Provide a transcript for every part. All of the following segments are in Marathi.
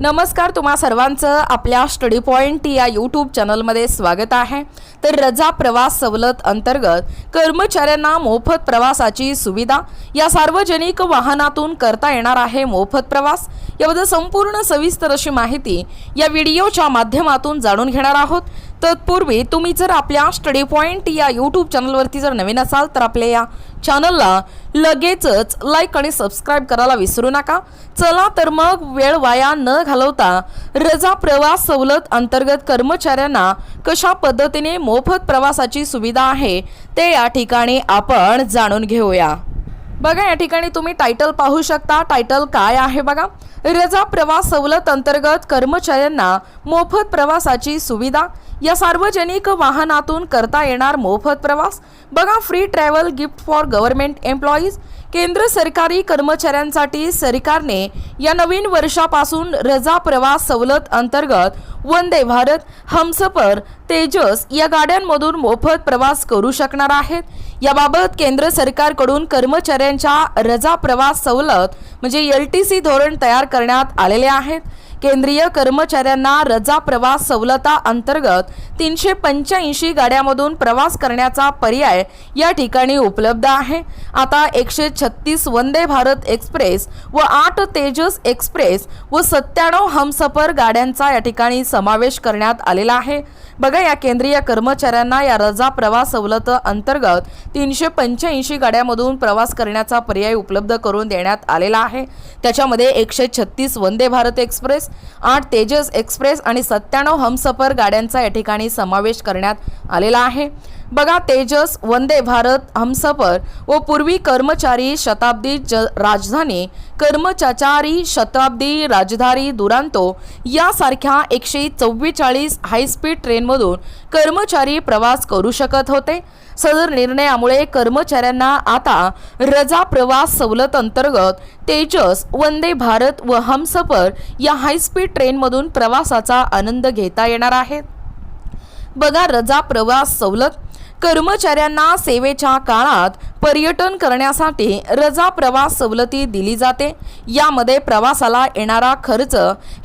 नमस्कार तुम्हा सर्वांचं आपल्या स्टडी पॉईंट या यूट्यूब चॅनलमध्ये स्वागत आहे. तर रजा प्रवास सवलत अंतर्गत कर्मचाऱ्यांना मोफत प्रवासाची सुविधा या सार्वजनिक वाहनातून करता येणार आहे मोफत प्रवास. याबद्दल संपूर्ण सविस्तर अशी माहिती या व्हिडिओच्या माध्यमातून जाणून घेणार आहोत. तत्पूर्वी तुम्ही जर आपल्या स्टडी पॉईंट या यूट्यूब चॅनलवरती जर नवीन असाल तर आपल्या या चॅनलला लगेचच लाईक आणि सबस्क्राईब करायला विसरू नका. चला तर मग वेळ वाया न घालवता रजा प्रवास सवलत अंतर्गत कर्मचाऱ्यांना कशा पद्धतीने मोफत प्रवासाची सुविधा आहे ते या ठिकाणी आपण जाणून घेऊया. बघा या ठिकाणी तुम्ही टायटल पाहू शकता. टायटल काय आहे बघा? रजा प्रवास सवलत अंतर्गत कर्मचाऱ्यांना मोफत प्रवासाची सुविधा. या सार्वजनिक वाहनातून करता येणार मोफत प्रवास. बघा free travel gift for government employees केंद्र सरकारी कर्मचाऱ्यांसाठी सरकारने या नवीन वर्षापासून रजा प्रवास सवलत अंतर्गत वंदे भारत हमसफर तेजस या गाड्यांमधून मोफत प्रवास करू शकणार आहेत. याबाबत केंद्र सरकारकडून कर्मचाऱ्यांच्या रजा प्रवास सवलत म्हणजे एल टी सी धोरण तयार करण्यात आलेले आहेत. केंद्रीय कर्मचाऱ्यांना रजा प्रवास सवलता अंतर्गत तीनशे पंच्याऐंशी गाड्यामधून प्रवास करण्याचा पर्याय या ठिकाणी उपलब्ध आहे. आता एकशे छत्तीस वंदे भारत एक्सप्रेस व आठ तेजस एक्सप्रेस व सत्त्याण्णव हमसफर गाड्यांचा या ठिकाणी समावेश करण्यात आलेला आहे. बघा या केंद्रीय कर्मचाऱ्यांना या रजा प्रवास सवलत अंतर्गत तीनशे पंच्याऐंशी गाड्यामधून प्रवास करण्याचा पर्याय उपलब्ध करून देण्यात आलेला आहे. त्याच्यामध्ये एकशे छत्तीस वंदे भारत एक्सप्रेस आठ तेजस एक्सप्रेस आणि सत्त्याण्णव हमसफर गाड्यांचा या ठिकाणी समावेश करण्यात आलेला आहे. बघा तेजस वंदे भारत हमसफर व पूर्वी कर्मचारी शताब्दी ज राजधानी कर्मचारी शताब्दी राजधानी दुरांतो यासारख्या एकशे चव्वेचाळीस हायस्पीड ट्रेनमधून कर्मचारी प्रवास करू शकत होते. सदर निर्णयामुळे कर्मचाऱ्यांना आता रजा प्रवास सवलत अंतर्गत तेजस वंदे भारत व हमसफर या हायस्पीड ट्रेनमधून प्रवासाचा आनंद घेता येणार आहे. बघा रजा प्रवास सवलत कर्मचाऱ्यांना सेवेच्या काळात पर्यटन करण्यासाठी रजा प्रवास सवलती दिली जाते. यामध्ये प्रवासाला येणारा खर्च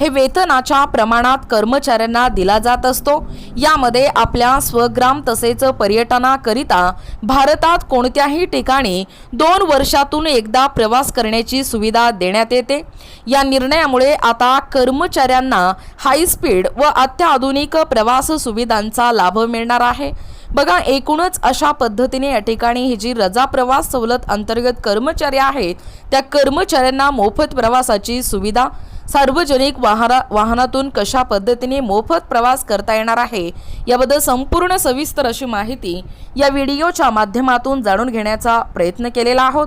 हे वेतनाच्या प्रमाणात कर्मचाऱ्यांना दिला जात असतो. यामध्ये आपल्या स्वग्राम तसेच पर्यटनाकरिता भारतात कोणत्याही ठिकाणी दोन वर्षातून एकदा प्रवास करण्याची सुविधा देण्यात येते. या निर्णयामुळे आता कर्मचाऱ्यांना हायस्पीड व अत्याधुनिक प्रवास सुविधांचा लाभ मिळणार आहे. बघा एकूणच अशा पद्धतीने या ठिकाणी ही जी रजा प्रवास सवलत अंतर्गत कर्मचारी आहेत त्या कर्मचाऱ्यांना मोफत प्रवासाची सुविधा सार्वजनिक वाहना वाहनातून कशा पद्धतीने मोफत प्रवास करता येणार आहे याबद्दल संपूर्ण सविस्तर अशी माहिती या व्हिडिओच्या माध्यमातून जाणून घेण्याचा प्रयत्न केलेला आहोत.